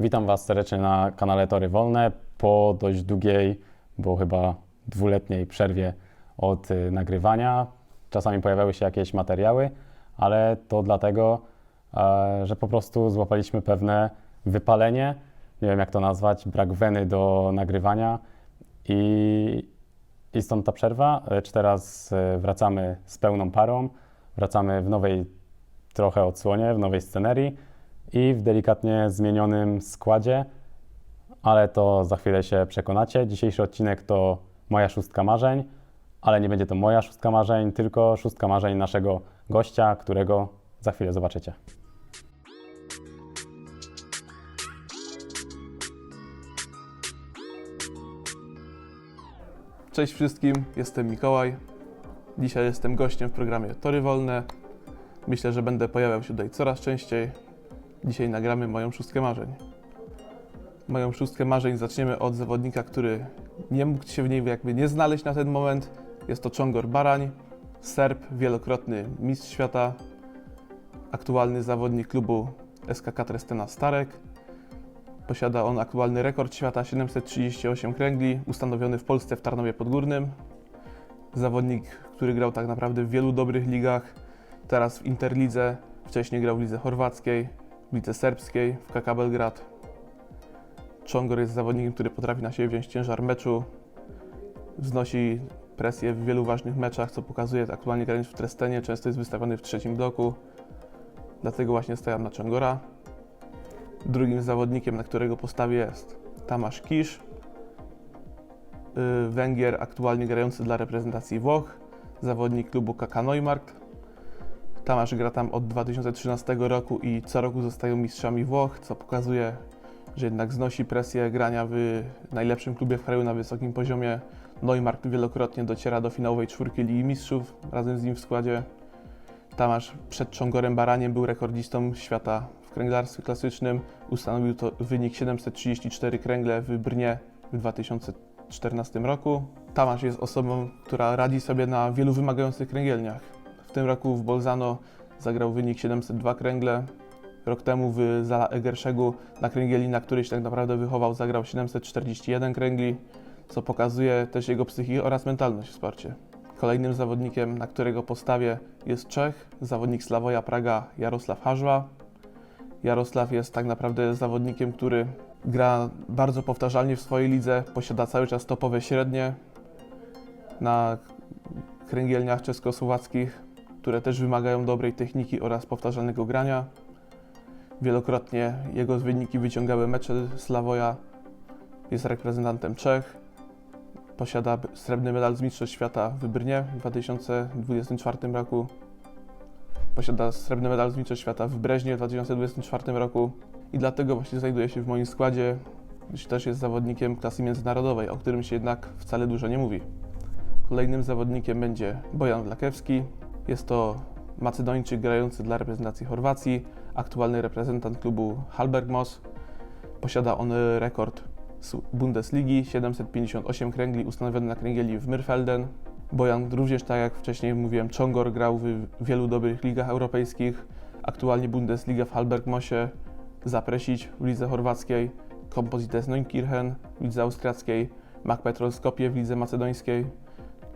Witam Was serdecznie na kanale Tory Wolne po dość długiej, bo chyba dwuletniej przerwie od y, nagrywania. Czasami pojawiały się jakieś materiały, ale to dlatego, e, że po prostu złapaliśmy pewne wypalenie, nie wiem jak to nazwać, brak weny do nagrywania i, i stąd ta przerwa. Lecz teraz e, wracamy z pełną parą, wracamy w nowej trochę odsłonie, w nowej scenerii i w delikatnie zmienionym składzie, ale to za chwilę się przekonacie. Dzisiejszy odcinek to moja szóstka marzeń, ale nie będzie to moja szóstka marzeń, tylko szóstka marzeń naszego gościa, którego za chwilę zobaczycie. Cześć wszystkim, jestem Mikołaj. Dzisiaj jestem gościem w programie Tory Wolne. Myślę, że będę pojawiał się tutaj coraz częściej. Dzisiaj nagramy moją szóstkę marzeń. Moją szóstkę marzeń zaczniemy od zawodnika, który nie mógł się w niej jakby nie znaleźć na ten moment. Jest to Czongor Barań, Serb, wielokrotny mistrz świata, aktualny zawodnik klubu SKK Trestena Starek. Posiada on aktualny rekord świata 738 kręgli, ustanowiony w Polsce w Tarnowie Podgórnym. Zawodnik, który grał tak naprawdę w wielu dobrych ligach. Teraz w Interlidze, wcześniej grał w lidze chorwackiej, w lidze serbskiej, w KK Belgrad. Czongor jest zawodnikiem, który potrafi na siebie wziąć ciężar meczu, wznosi presję w wielu ważnych meczach, co pokazuje aktualnie grając w Trestenie, często jest wystawiony w trzecim bloku. Dlatego właśnie stawiam na Czongora. Drugim zawodnikiem, na którego postawię jest Tamasz Kisz, y, Węgier aktualnie grający dla reprezentacji Włoch, zawodnik klubu KK Neumarkt. Tamasz gra tam od 2013 roku i co roku zostają mistrzami Włoch, co pokazuje, że jednak znosi presję grania w najlepszym klubie w kraju na wysokim poziomie. Neumarkt wielokrotnie dociera do finałowej czwórki Ligi Mistrzów razem z nim w składzie. Tamasz przed Czongorem Baraniem był rekordzistą świata w kręglarstwie klasycznym. Ustanowił to wynik 734 kręgle w Brnie w 2014 roku. Tamasz jest osobą, która radzi sobie na wielu wymagających kręgielniach. W tym roku w Bolzano zagrał wynik 702 kręgle. Rok temu w Zala Egerszegu na kręgieli, na której się tak naprawdę wychował, zagrał 741 kręgli, co pokazuje też jego psychikę oraz mentalność w sporcie. Kolejnym zawodnikiem, na którego postawię jest Czech, zawodnik Slawoja Praga Jarosław Hażła. Jarosław jest tak naprawdę zawodnikiem, który gra bardzo powtarzalnie w swojej lidze, posiada cały czas topowe średnie na kręgielniach czeskosłowackich, które też wymagają dobrej techniki oraz powtarzalnego grania. Wielokrotnie jego wyniki wyciągały mecze Slawoja, jest reprezentantem Czech, posiada srebrny medal z Mistrzostw Świata w Brnie w 2024 roku. Posiada srebrny medal z Mistrzostw Świata w Breźnie w 2024 roku i dlatego właśnie znajduje się w moim składzie, gdyż też jest zawodnikiem klasy międzynarodowej, o którym się jednak wcale dużo nie mówi. Kolejnym zawodnikiem będzie Bojan Wlakewski. Jest to Macedończyk grający dla reprezentacji Chorwacji, aktualny reprezentant klubu Halberg Moss. Posiada on rekord z Bundesligi 758 kręgli ustanowiony na kręgieli w Myrfelden. Bojan również, tak jak wcześniej mówiłem, Czongor grał w wielu dobrych ligach europejskich. Aktualnie Bundesliga w Halbergmosie, Zapresić w lidze chorwackiej, Kompozites Neunkirchen w lidze austriackiej, Mac Petrol Skopje w lidze macedońskiej.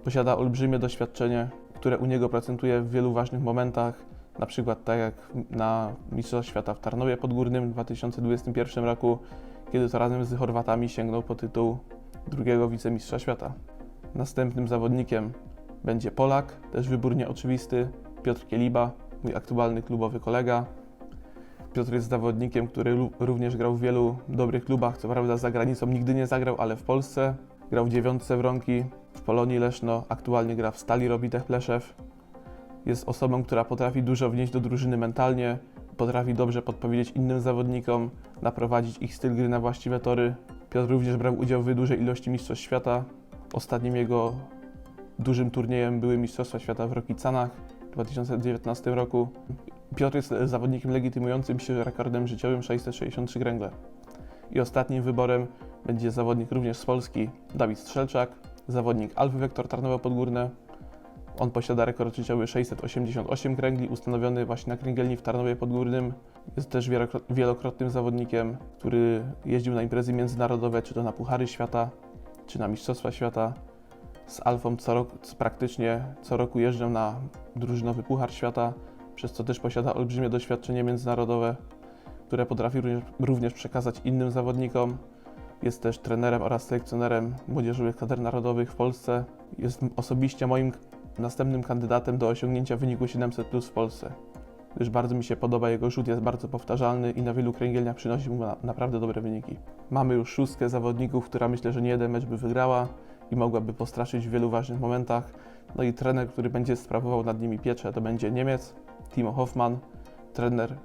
Posiada olbrzymie doświadczenie, które u niego procentuje w wielu ważnych momentach, na przykład tak jak na Mistrzostwach Świata w Tarnowie Podgórnym w 2021 roku, kiedy to razem z Chorwatami sięgnął po tytuł drugiego wicemistrza świata. Następnym zawodnikiem będzie Polak, też wybór nieoczywisty, Piotr Kieliba, mój aktualny klubowy kolega. Piotr jest zawodnikiem, który również grał w wielu dobrych klubach, co prawda za granicą nigdy nie zagrał, ale w Polsce. Grał w dziewiątce Wronki, w Polonii Leszno, aktualnie gra w Stali Robitech Pleszew. Jest osobą, która potrafi dużo wnieść do drużyny mentalnie, potrafi dobrze podpowiedzieć innym zawodnikom, naprowadzić ich styl gry na właściwe tory. Piotr również brał udział w dużej ilości mistrzostw świata. Ostatnim jego dużym turniejem były Mistrzostwa Świata w Rokicanach w 2019 roku. Piotr jest zawodnikiem legitymującym się rekordem życiowym 663 kręgle. I ostatnim wyborem będzie zawodnik również z Polski, Dawid Strzelczak, zawodnik Alfy Wektor Tarnowo Podgórne. On posiada rekord życiowy 688 kręgli, ustanowiony właśnie na kręgielni w Tarnowie Podgórnym. Jest też wielokro- wielokrotnym zawodnikiem, który jeździł na imprezy międzynarodowe, czy to na Puchary Świata, czy na Mistrzostwa Świata. Z Alfą co praktycznie co roku jeżdżę na drużynowy Puchar Świata, przez co też posiada olbrzymie doświadczenie międzynarodowe, które potrafi również przekazać innym zawodnikom. Jest też trenerem oraz selekcjonerem młodzieżowych kader narodowych w Polsce. Jest osobiście moim następnym kandydatem do osiągnięcia wyniku 700 plus w Polsce. Gdyż bardzo mi się podoba jego rzut, jest bardzo powtarzalny i na wielu kręgielniach przynosi mu na, naprawdę dobre wyniki. Mamy już szóstkę zawodników, która myślę, że nie jeden mecz by wygrała i mogłaby postraszyć w wielu ważnych momentach. No i trener, który będzie sprawował nad nimi pieczę, to będzie Niemiec, Timo Hoffmann, trener y,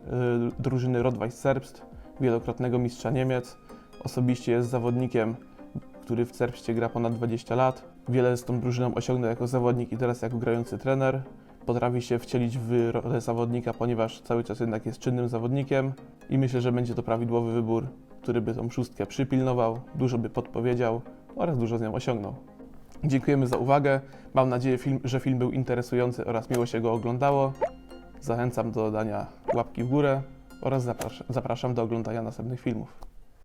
drużyny Rot-Weiss Serbst, wielokrotnego mistrza Niemiec. Osobiście jest zawodnikiem, który w Serbstie gra ponad 20 lat. Wiele z tą drużyną osiągnął jako zawodnik i teraz jako grający trener. Potrafi się wcielić w rolę zawodnika, ponieważ cały czas jednak jest czynnym zawodnikiem i myślę, że będzie to prawidłowy wybór, który by tą szóstkę przypilnował, dużo by podpowiedział oraz dużo z nią osiągnął. Dziękujemy za uwagę. Mam nadzieję, film, że film był interesujący oraz miło się go oglądało. Zachęcam do dania łapki w górę oraz zapraszam do oglądania następnych filmów.